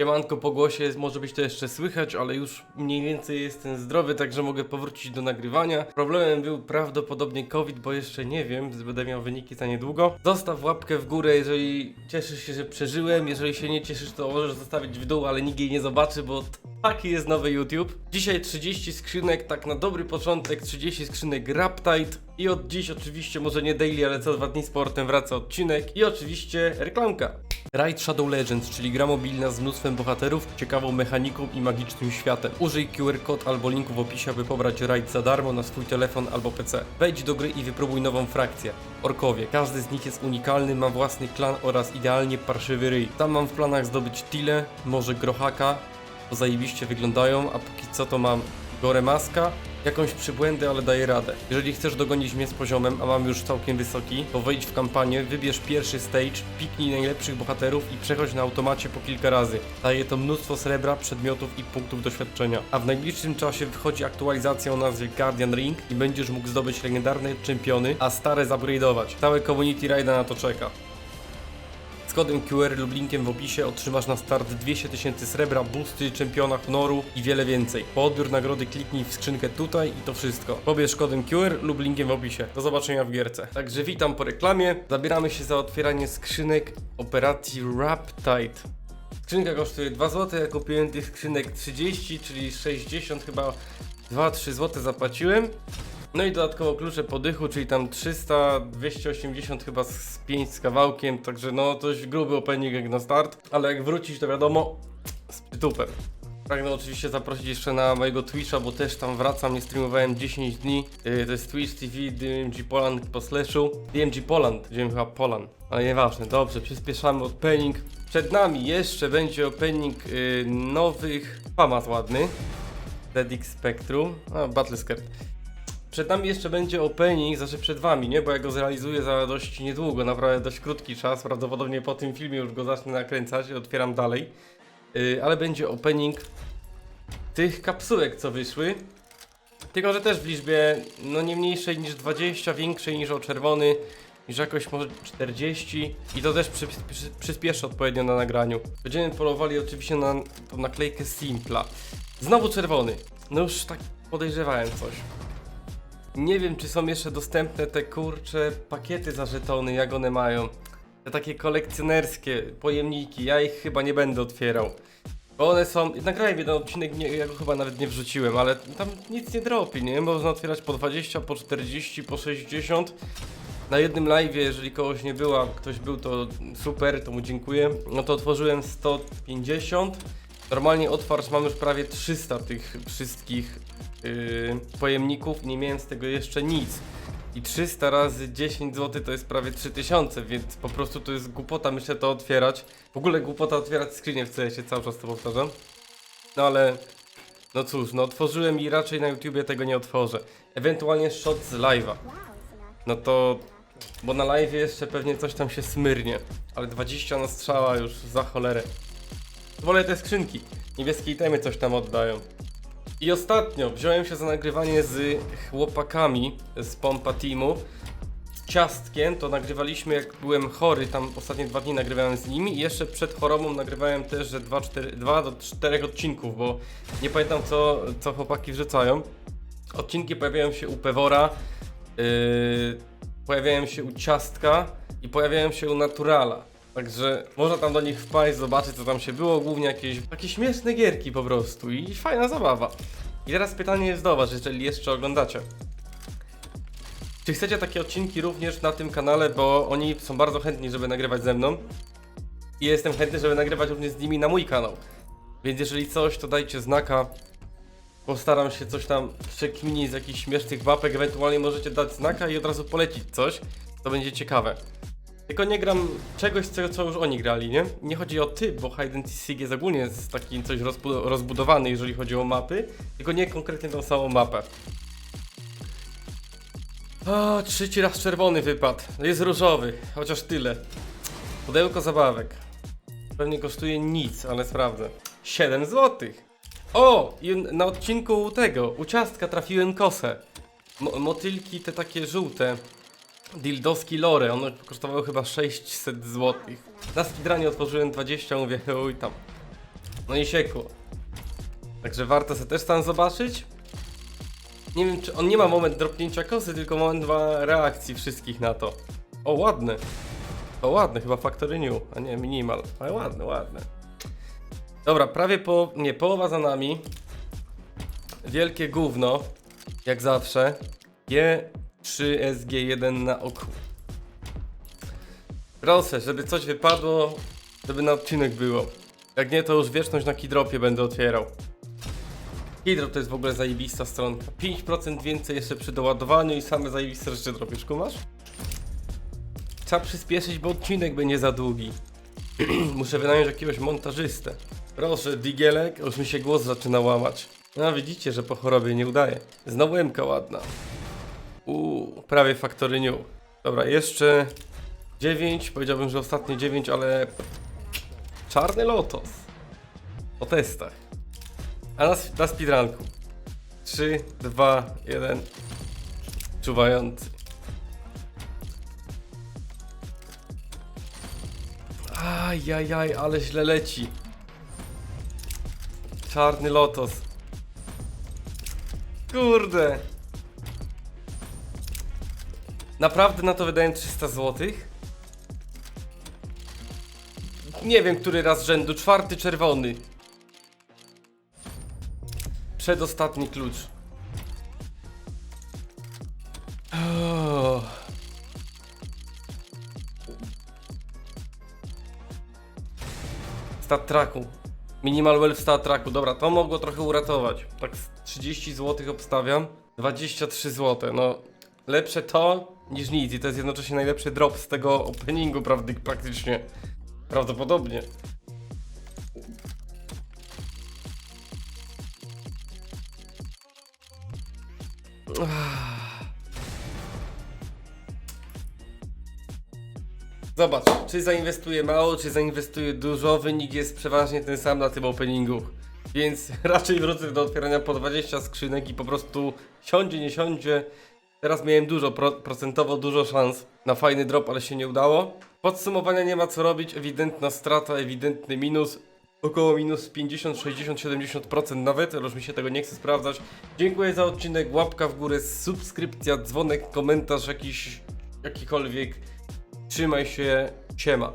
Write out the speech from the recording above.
Siemanko po głosie, może być to jeszcze słychać, ale już mniej więcej jestem zdrowy, także mogę powrócić do nagrywania. Problemem był prawdopodobnie COVID, bo jeszcze nie wiem, będę miał wyniki za niedługo. Zostaw łapkę w górę, jeżeli cieszysz się, że przeżyłem, jeżeli się nie cieszysz, to możesz zostawić w dół, ale nikt jej nie zobaczy, bo taki jest nowy YouTube. Dzisiaj 30 skrzynek, tak na dobry początek, 30 skrzynek Raptide. I od dziś oczywiście, może nie daily, ale co dwa dni z portem wraca odcinek. I oczywiście reklamka. Raid Shadow Legends, czyli gra mobilna z mnóstwem bohaterów, ciekawą mechaniką i magicznym światem. Użyj QR kod albo linku w opisie, aby pobrać raid za darmo na swój telefon albo PC. Wejdź do gry i wypróbuj nową frakcję. Orkowie. Każdy z nich jest unikalny, ma własny klan oraz idealnie parszywy ryj. Tam mam w planach zdobyć Tile, może Grohaka, bo zajebiście wyglądają, a póki co to mam Gore Maska, jakąś przybłędę, ale daję radę. Jeżeli chcesz dogonić mnie z poziomem, a mam już całkiem wysoki, to wejdź w kampanię, wybierz pierwszy stage, piknij najlepszych bohaterów i przechodź na automacie po kilka razy. Daje to mnóstwo srebra, przedmiotów i punktów doświadczenia. A w najbliższym czasie wychodzi aktualizacja o nazwie Guardian Ring i będziesz mógł zdobyć legendarne czempiony, a stare zupgrade'ować. Całe community Raida na to czeka. Kodem QR lub linkiem w opisie otrzymasz na start 200 tysięcy srebra, boosty, czempiona honoru i wiele więcej. Po odbiór nagrody kliknij w skrzynkę tutaj i to wszystko. Pobierz kodem QR lub linkiem w opisie. Do zobaczenia w gierce. Także witam po reklamie. Zabieramy się za otwieranie skrzynek operacji Raptide. Skrzynka kosztuje 2 zł, ja kupiłem tych skrzynek 30, czyli 60 chyba 2-3 zł zapłaciłem. No i dodatkowo klucze podychu, czyli tam 300, 280 chyba z 5 z kawałkiem, także no dość gruby opening jak na start, ale jak wrócić to wiadomo, z przytupem. Pragnę oczywiście zaprosić jeszcze na mojego Twitcha, bo też tam wracam, nie streamowałem 10 dni. Yy, to jest Twitch TV DMG Poland po slashu. DMG Poland, wziąłem chyba Poland, ale nieważne, dobrze, przyspieszamy opening. Przed nami jeszcze będzie opening yy, nowych, famas ładny. ZX Spectrum, a Battle Skirt. Przed nami jeszcze będzie opening, znaczy przed wami, nie? Bo ja go zrealizuję za dość niedługo, naprawdę dość krótki czas. Prawdopodobnie po tym filmie już go zacznę nakręcać i otwieram dalej. Yy, ale będzie opening tych kapsułek, co wyszły. Tylko, że też w liczbie no nie mniejszej niż 20, większej niż o czerwony, niż jakoś może 40 i to też przy, przy, przyspieszy odpowiednio na nagraniu. Będziemy polowali oczywiście na tą naklejkę Simpla. Znowu czerwony. No już tak podejrzewałem coś. Nie wiem, czy są jeszcze dostępne te kurcze pakiety za żetony, jak one mają. Te takie kolekcjonerskie pojemniki. Ja ich chyba nie będę otwierał. Bo one są. Nagrałem jeden odcinek, nie, ja go chyba nawet nie wrzuciłem, ale tam nic nie dropi, nie? Można otwierać po 20, po 40, po 60. Na jednym live, jeżeli kogoś nie było, a ktoś był, to super, to mu dziękuję. No to otworzyłem 150. Normalnie otwarć mam już prawie 300 tych wszystkich yy, pojemników, nie miałem z tego jeszcze nic. I 300 razy 10 zł to jest prawie 3000, więc po prostu to jest głupota, myślę, to otwierać. W ogóle głupota otwierać skrzynię w CS-ie, cały czas to powtarzam. No ale, no cóż, no otworzyłem i raczej na YouTubie tego nie otworzę. Ewentualnie shot z live'a. No to, bo na live jeszcze pewnie coś tam się smyrnie. Ale 20 na strzała już za cholerę. Wolę te skrzynki. Niebieskie itemy coś tam oddają. I ostatnio wziąłem się za nagrywanie z chłopakami z Pompa Teamu. Ciastkiem to nagrywaliśmy jak byłem chory, tam ostatnie dwa dni nagrywałem z nimi i jeszcze przed chorobą nagrywałem też, że 2 do 4 odcinków, bo nie pamiętam co, co chłopaki wrzucają. Odcinki pojawiają się u Pewora, yy, pojawiają się u Ciastka i pojawiają się u Naturala. Także można tam do nich wpaść, zobaczyć co tam się było, głównie jakieś takie śmieszne gierki po prostu i fajna zabawa. I teraz pytanie jest do was, jeżeli jeszcze oglądacie. Czy chcecie takie odcinki również na tym kanale, bo oni są bardzo chętni, żeby nagrywać ze mną. I jestem chętny, żeby nagrywać również z nimi na mój kanał. Więc jeżeli coś, to dajcie znaka. Postaram się coś tam przekminić z jakichś śmiesznych mapek, ewentualnie możecie dać znaka i od razu polecić coś. To będzie ciekawe. Tylko nie gram czegoś, co, co już oni grali, nie? Nie chodzi o typ, bo Hide and Seek jest ogólnie jest taki coś rozbu- rozbudowany, jeżeli chodzi o mapy, tylko nie konkretnie tą samą mapę. O, trzeci raz czerwony wypadł. Jest różowy, chociaż tyle. Pudełko zabawek. Pewnie kosztuje nic, ale sprawdzę. 7 zł. O! I na odcinku tego, u ciastka trafiłem kosę. Mo motylki te takie żółte. Dildoski Lore, one kosztowały chyba 600 zł. Na speedrunie otworzyłem 20, mówię, oj tam. No i siekło. Także warto sobie też tam zobaczyć. Nie wiem, czy on nie ma moment dropnięcia kosy, tylko moment ma reakcji wszystkich na to. O, ładne. O, ładne, chyba Factory New, a nie Minimal. Ale ładne, ładne. Dobra, prawie po... nie, połowa za nami. Wielkie gówno, jak zawsze. G3SG1 na oku. Proszę, żeby coś wypadło, żeby na odcinek było. Jak nie, to już wieczność na Kidropie będę otwierał. Kidrop to jest w ogóle zajebista stronka. 5% więcej jeszcze przy doładowaniu i same zajebiste rzeczy dropisz, kumasz? Trzeba przyspieszyć, bo odcinek będzie za długi. Muszę wynająć jakiegoś montażystę. Proszę, Digielek, już mi się głos zaczyna łamać. No widzicie, że po chorobie nie udaje. Znowu Mka ładna. Uuu, prawie Factory New. Dobra, jeszcze 9, powiedziałbym, że ostatnie 9, ale czarny lotos. Po testach. A na, na speedrunku. 3, 2, 1. Czuwający. Ajajaj, ale źle leci. Czarny lotos. Kurde. Naprawdę na to wydałem 300 zł? Nie wiem, który raz rzędu. Czwarty czerwony. Przedostatni klucz. Oh. Stat tracku. Minimal well w stat tracku. Dobra, to mogło trochę uratować. Tak z 30 zł obstawiam. 23 zł. No, lepsze to niż nic. I to jest jednocześnie najlepszy drop z tego openingu prawdy, praktycznie. Prawdopodobnie. Zobacz, czy zainwestuję mało, czy zainwestuję dużo, wynik jest przeważnie ten sam na tym openingu. Więc raczej wrócę do otwierania po 20 skrzynek i po prostu siądzie, nie siądzie. Teraz miałem dużo, pro, procentowo dużo szans na fajny drop, ale się nie udało. Podsumowania nie ma co robić, ewidentna strata, ewidentny minus. Około minus 50, 60, 70% nawet, ale już mi się tego nie chce sprawdzać. Dziękuję za odcinek, łapka w górę, subskrypcja, dzwonek, komentarz jakiś, jakikolwiek. Trzymaj się, siema.